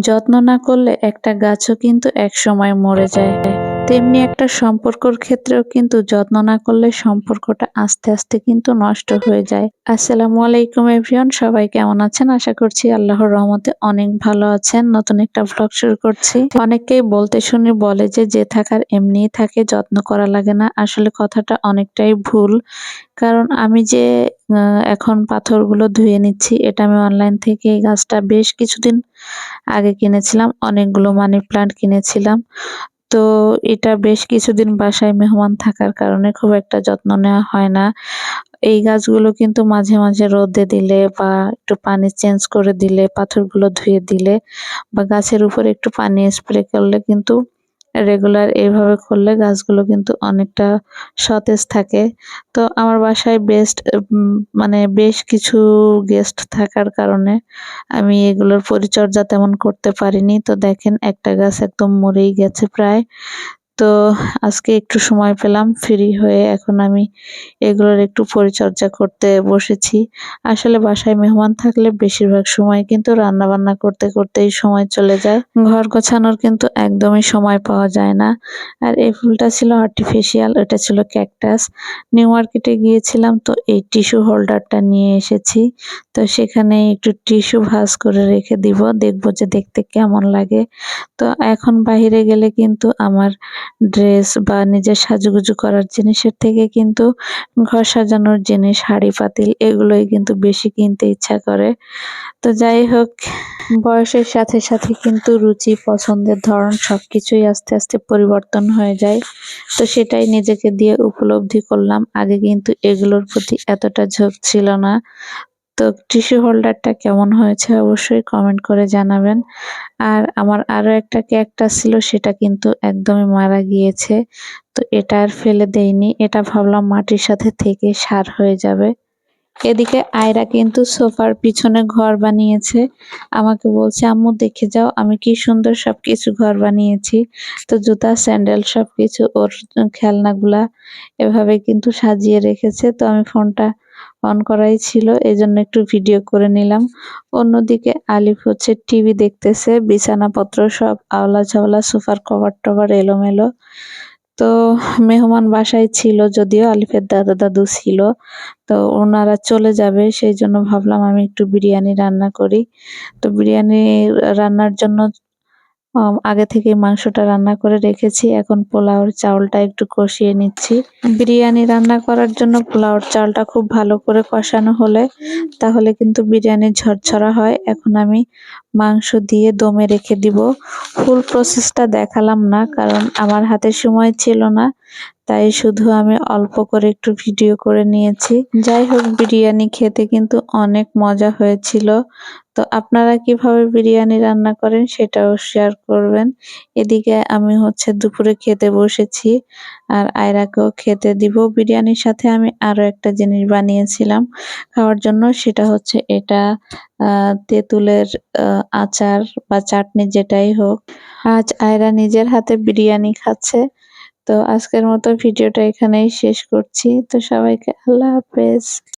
যত্ন না করলে একটা গাছও কিন্তু একসময় মরে যায়। তেমনি একটা সম্পর্কর ক্ষেত্রেও কিন্তু যত্ন না করলে সম্পর্কটা আস্তে আস্তে কিন্তু নষ্ট হয়ে যায়। আসসালামু আলাইকুম এভরিওয়ান, সবাই কেমন আছেন? আশা করছি আল্লাহর রহমতে অনেক ভালো আছেন। নতুন একটা ব্লগ শুরু করছি। অনেকেই বলতে শুনি বলে যে যে থাকার এমনিই থাকে, যত্ন করা লাগে না। আসলে কথাটা অনেকটাই ভুল। কারণ আমি যে এখন পাথরগুলো ধুয়ে নিচ্ছি, এটা আমি অনলাইন থেকে এই গাছটা বেশ কিছুদিন আগে কিনেছিলাম। অনেকগুলো মানি প্লান্ট কিনেছিলাম। তো এটা বেশ কিছুদিন বাসায় মেহমান থাকার কারণে খুব একটা যত্ন নেওয়া হয় না। এই গাছগুলো কিন্তু মাঝে মাঝে রোদে দিলে বা একটু পানি চেঞ্জ করে দিলে, পাথরগুলো ধুয়ে দিলে বা গাছের উপরে একটু পানি স্প্রে করলে কিন্তু রেগুলার এইভাবে করলে গাছগুলো কিন্তু অনেকটা সতেজ থাকে। তো আমার বাসায় বেস্ট মানে বেশ কিছু গেস্ট থাকার কারণে আমি এগুলোর পরিচর্যা তেমন করতে পারিনি। তো দেখেন একটা গাছ একদম মরেই গেছে প্রায়। তো আজকে একটু সময় পেলাম ফ্রি হয়ে এখন আমি এগুলোর একটু পরিচর্যা করতে বসেছি। আসলে বাসায় মেহমান থাকলে বেশিরভাগ সময় কিন্তু রান্না বান্না করতে করতেই সময় চলে যায়। ঘর গোছানোর কিন্তু একদমই সময় পাওয়া যায় না। আর এই ফুলটা ছিল আর্টিফিশিয়াল এটা ছিল ক্যাকটাস নিউ মার্কেটে গিয়েছিলাম তো এই টিস্যু হোল্ডারটা নিয়ে এসেছি। তো সেখানে একটু টিস্যু ভাজ করে রেখে দিব, দেখব যে দেখতে কেমন লাগে। তো এখন বাহিরে গেলে কিন্তু আমার ড্রেস বা নিজের সাজুগুজু করার জিনিসের থেকে কিন্তু ঘর সাজানোর জিনিস, হাড়ি, পাতিল এগুলোই কিন্তু বেশি কিনতে ইচ্ছা করে। তো যাই হোক, বয়সের সাথে সাথে কিন্তু রুচি, পছন্দের ধরন সব কিছুই আস্তে আস্তে পরিবর্তন হয়ে যায়। তো সেটাই নিজেকে দিয়ে উপলব্ধি করলাম। আগে কিন্তু এগুলোর প্রতি এতটা ঝোঁক ছিল না। তো টিস্যু হোল্ডারটা কেমন হয়েছে অবশ্যই কমেন্ট করে জানাবেন। আর আমার আরও একটা ক্যাকটাস ছিল, সেটা কিন্তু একদমই মারা গিয়েছে। তো এটা আর ফেলে দেইনি, এটা ভাবলাম মাটির সাথে থেকে সার হয়ে যাবে। এদিকে আয়রা কিন্তু সোফার পিছনে ঘর বানিয়েছে। আমাকে বলছে, আম্মু, দেখে যাও, আমি কি সুন্দর সব কিছু ঘর বানিয়েছি। তো জুতা স্যান্ডেল সব কিছু ওর খেলনাগুলা এভাবে কিন্তু সাজিয়ে রেখেছে। তো আমি ফোনটা অন করাই ছিল এই জন্য একটু ভিডিও করে নিলাম। অন্যদিকে আলিফ হচ্ছে টিভি দেখতেছে, বিছানাপত্র সব আওলা ঝাওলা সোফার কভার টভার এলোমেলো। তো মেহমান বাসায় ছিল যদিও, আলিফের দাদা দাদু ছিল, তো ওনারা চলে যাবে, সেই জন্য ভাবলাম আমি একটু বিরিয়ানি রান্না করি। তো বিরিয়ানি রান্নার জন্য আগে থেকে মাংসটা রান্না করে রেখেছি। এখন পোলাওর চাউলটা একটু কষিয়ে নিচ্ছি। বিরিয়ানি রান্না করার জন্য পোলাওর চালটা খুব ভালো করে কষানো হলে তাহলে কিন্তু বিরিয়ানি ঝরঝরা হয়। এখন আমি মাংস দিয়ে দমে রেখে দিব। ফুল প্রসেসটা দেখালাম না, কারণ আমার হাতে সময় ছিল না। তাই শুধু আমি অল্প করে একটু ভিডিও করে নিয়েছি। যাই হোক, বিরিয়ানি খেতে কিন্তু অনেক মজা হয়েছিল। তো আপনারা কীভাবে বিরিয়ানি রান্না করেন সেটাও শেয়ার করবেন। এদিকে আমি হচ্ছে দুপুরে খেতে বসেছি আর আয়রাকেও খেতে দিব। বিরিয়ানির সাথে আমি আরও একটা জিনিস বানিয়েছিলাম খাওয়ার জন্য, সেটা হচ্ছে এটা তেঁতুলের আচার বা চাটনি যেটাই হোক। আজ আয়রা নিজের হাতে বিরিয়ানি খাচ্ছে। তো আজকের মতো ভিডিওটা এখানেই শেষ করছি। তো সবাইকে আল্লাহ হাফেজ।